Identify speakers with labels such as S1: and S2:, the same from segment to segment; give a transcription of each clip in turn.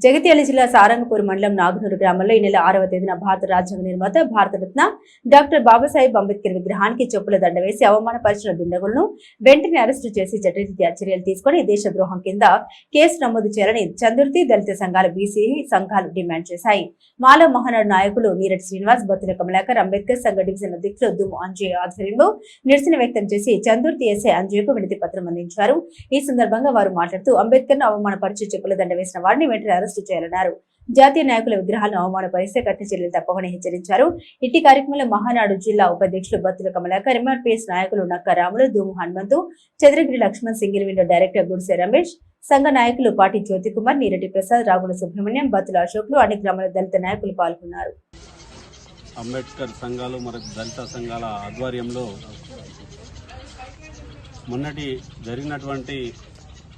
S1: జగిత్యాల జిల్లా సారంగపూర్ మండలం నాగనూరు గ్రామంలో ఈ నెల ఆరవ తేదీన భారత రాజ్యాంగ నిర్మాత భారతరత్న డాక్టర్ బాబాసాహెబ్ అంబేద్కర్ విగ్రహానికి చెప్పుల దండ వేసి అవమానపరిచిన దుండగులను వెంటనే అరెస్టు చేసి చట్టరీత్యా చర్యలు తీసుకుని దేశద్రోహం కింద కేసు నమోదు చేయాలని చందుర్తి దళిత సంఘాల బీసీ సంఘాలు డిమాండ్ చేశాయి. మాల మహానాడు నాయకులు నీరటి శ్రీనివాస్ బొత్తుల కమలాకర్ అంబేద్కర్ సంఘ డివిజన్ అధ్యక్షులు దుమ్ము అంజయ్ ఆధ్వర్యంలో నిరసన వ్యక్తం చేసి చందుర్తి ఎస్ఐ అంజయ్కు వినతి పత్రం అందించారు. ఈ సందర్భంగా వారు మాట్లాడుతూ అంబేద్కర్ను అవమానపరిచి చెప్పుల దండ వేసిన వారిని వెంటనే అరెస్టు చేయాలన్నారు జాతీయ నాయకుల విగ్రహాలను అవమానపరిస్తే కఠిన చర్యలు తప్పవని హెచ్చరించారు. ఇట్టి కార్యక్రమంలో మహానాడు జిల్లా ఉపాధ్యక్షులు బత్తుల కమలాకర్ ఎంఆర్పీఎస్ నాయకులు Nakka Ramulu Dummu Hanumanthu Chandragiri Lakshman single window director Gudise Ramesh సంఘ నాయకులు పాటి జ్యోతికుమార్ నీరటి ప్రసాద్ రాగుల సుబ్రహ్మణ్యం బత్తుల అశోక్లు అన్ని గ్రామాల దళిత నాయకులు పాల్గొన్నారు.
S2: అంబేద్కర్ సంఘాలు మరియు దళిత సంఘాల ఆధ్వర్యంలో మొన్నటి జరిగినటువంటి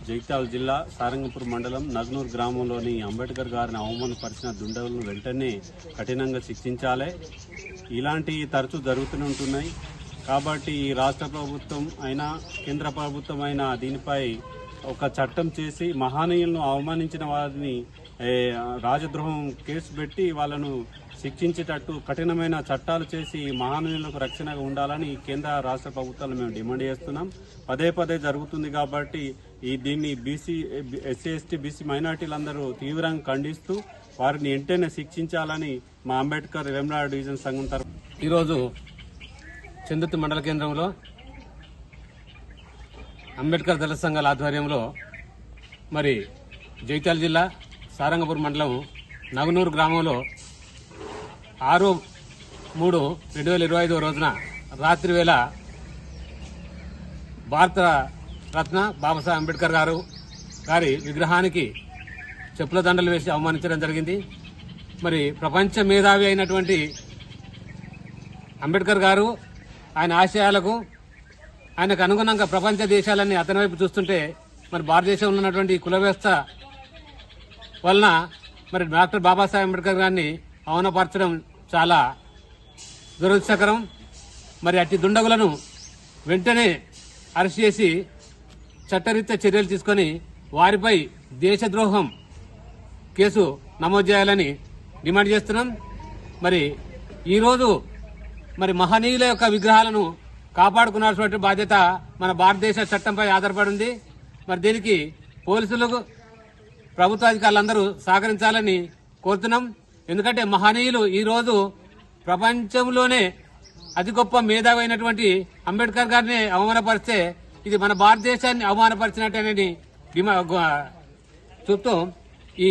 S2: జగిత్యాల జిల్లా సారంగపూర్ మండలం నగ్నూర్ గ్రామంలోని అంబేద్కర్ గారిని అవమానపరిచిన దుండగులను వెంటనే కఠినంగా శిక్షించాలి. ఇలాంటి తరచూ జరుగుతూనే ఉంటున్నాయి. కాబట్టి ఈ రాష్ట్ర ప్రభుత్వం అయినా కేంద్ర ప్రభుత్వం అయినా దీనిపై ఒక చట్టం చేసి మహానీయులను అవమానించిన వారిని రాజద్రోహం కేసు పెట్టి వాళ్ళను శిక్షించేటట్టు కఠినమైన చట్టాలు చేసి మహానీయులకు రక్షణగా ఉండాలని కేంద్ర రాష్ట్ర ప్రభుత్వాలు మేము డిమాండ్ చేస్తున్నాం. పదే పదే జరుగుతుంది కాబట్టి ఈ దీన్ని బీసీ ఎస్సీ ఎస్టీ బీసీ మైనార్టీలందరూ తీవ్రంగా ఖండిస్తూ వారిని వెంటనే శిక్షించాలని మా అంబేద్కర్ వేమనాడు డివిజన్ సంఘం తరఫు ఈరోజు చందుర్తి మండల కేంద్రంలో అంబేద్కర్ దళిత సంఘాల ఆధ్వర్యంలో మరి జగిత్యాల జిల్లా సారంగపూర్ మండలం నగనూరు గ్రామంలో ఆరు మూడు రెండు వేల ఇరవై ఐదో రోజున రాత్రి వేళ భారత రత్న బాబాసాహెబ్ అంబేద్కర్ గారు గారి విగ్రహానికి చెప్పుల దండలు వేసి అవమానించడం జరిగింది. మరి ప్రపంచ మేధావి అయినటువంటి అంబేద్కర్ గారు ఆయన ఆశయాలకు ఆయనకు అనుగుణంగా ప్రపంచ దేశాలన్నీ అతని వైపు చూస్తుంటే మరి భారతదేశంలో ఉన్నటువంటి కుల వ్యవస్థ వలన మరి డాక్టర్ బాబాసాహెబ్ అంబేద్కర్ గారిని అవనపరచడం చాలా దురదృష్టకరం. మరి అట్టి దుండగులను వెంటనే అరెస్ట్ చేసి చట్టరీత్యా చర్యలు తీసుకొని వారిపై దేశద్రోహం కేసు నమోదు చేయాలని డిమాండ్ చేస్తున్నాం. మరి ఈరోజు మరి మహనీయుల యొక్క విగ్రహాలను కాపాడుకున్నటువంటి బాధ్యత మన భారతదేశ చట్టంపై ఆధారపడి ఉంది. మరి దీనికి పోలీసులకు ప్రభుత్వ అధికారులందరూ సహకరించాలని కోరుతున్నాం. ఎందుకంటే మహనీయులు ఈరోజు ప్రపంచంలోనే అతి గొప్ప మేధావైనటువంటి అంబేద్కర్ గారిని అవమానపరిస్తే ఇది మన భారతదేశాన్ని అవమానపరిచినట్టేనని చెప్తూ ఈ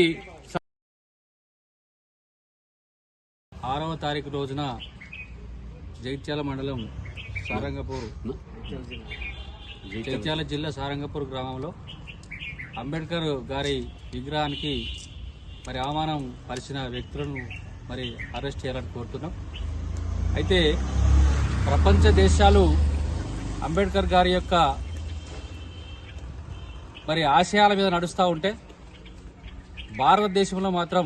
S3: ఆరవ తారీఖు రోజున జగిత్యాల మండలం సారంగపూర్ జగిత్యాల జిల్లా సారంగపూర్ గ్రామంలో అంబేద్కర్ గారి విగ్రహానికి మరి అవమానం పరిచిన వ్యక్తులను మరి అరెస్ట్ చేయాలని కోరుతున్నాం. అయితే ప్రపంచ దేశాలు అంబేద్కర్ గారి యొక్క మరి ఆశయాల మీద నడుస్తూ ఉంటే భారతదేశంలో మాత్రం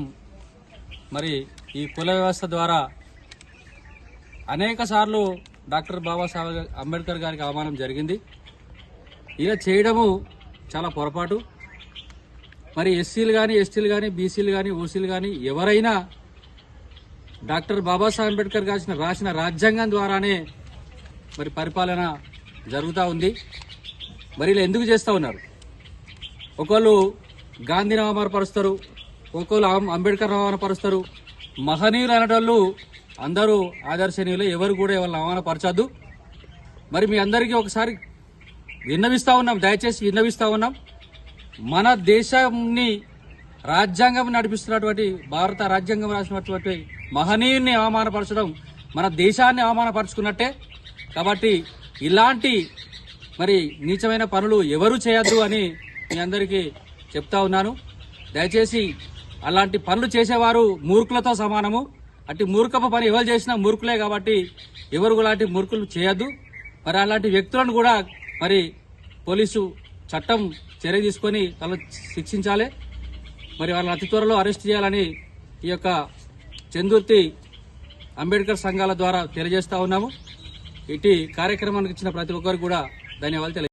S3: మరి ఈ కుల వ్యవస్థ ద్వారా అనేక సార్లు డాక్టర్ బాబాసాహెబ్ అంబేద్కర్ గారికి అవమానం జరిగింది. ఇలా చేయడము చాలా పొరపాటు. మరి ఎస్సీలు కానీ ఎస్టీలు కానీ బీసీలు కానీ ఓసీలు కానీ ఎవరైనా డాక్టర్ బాబాసాహెబ్ అంబేద్కర్ రాసిన రాసిన రాజ్యాంగం ద్వారానే మరి పరిపాలన జరుగుతూ ఉంది. మరి ఇలా ఎందుకు చేస్తూ ఉన్నారు? ఒకళ్ళు గాంధీని అవమానపరుస్తారు ఒకళ్ళు అంబేద్కర్ అంబేద్కర్ అవమానపరుస్తారు మహనీయులు అనేటోళ్ళు అందరూ ఆదర్శనీయులు ఎవరు కూడా ఎవరిని అవమానపరచద్దు. మరి మీ అందరికీ ఒకసారి విన్నవిస్తూ ఉన్నాం దయచేసి విన్నవిస్తూ ఉన్నాం. మన దేశాన్ని రాజ్యాంగం నడిపిస్తున్నటువంటి భారత రాజ్యాంగం రాసినటువంటి మహనీయుని అవమానపరచడం మన దేశాన్ని అవమానపరుచుకున్నట్టే. కాబట్టి ఇలాంటి మరి నీచమైన పనులు ఎవరు చేయొద్దు అని మీ అందరికీ చెప్తా ఉన్నాను. దయచేసి అలాంటి పనులు చేసేవారు మూర్ఖులతో సమానము. అట్టి మూర్ఖపు పని ఎవరు చేసినా మూర్ఖులే కాబట్టి ఎవరు కూడా అలాంటి మూర్ఖులు చేయొద్దు. మరి అలాంటి వ్యక్తులను కూడా మరి పోలీసు చట్టం చర్య తీసుకొని వాళ్ళని శిక్షించాలి. మరి వాళ్ళని అతి త్వరలో అరెస్ట్ చేయాలని ఈ యొక్క చందుర్తి అంబేద్కర్ సంఘాల ద్వారా తెలియజేస్తా ఉన్నాము. ఇటు కార్యక్రమానికి ఇచ్చిన ప్రతి ఒక్కరికి కూడా ధన్యవాదాలు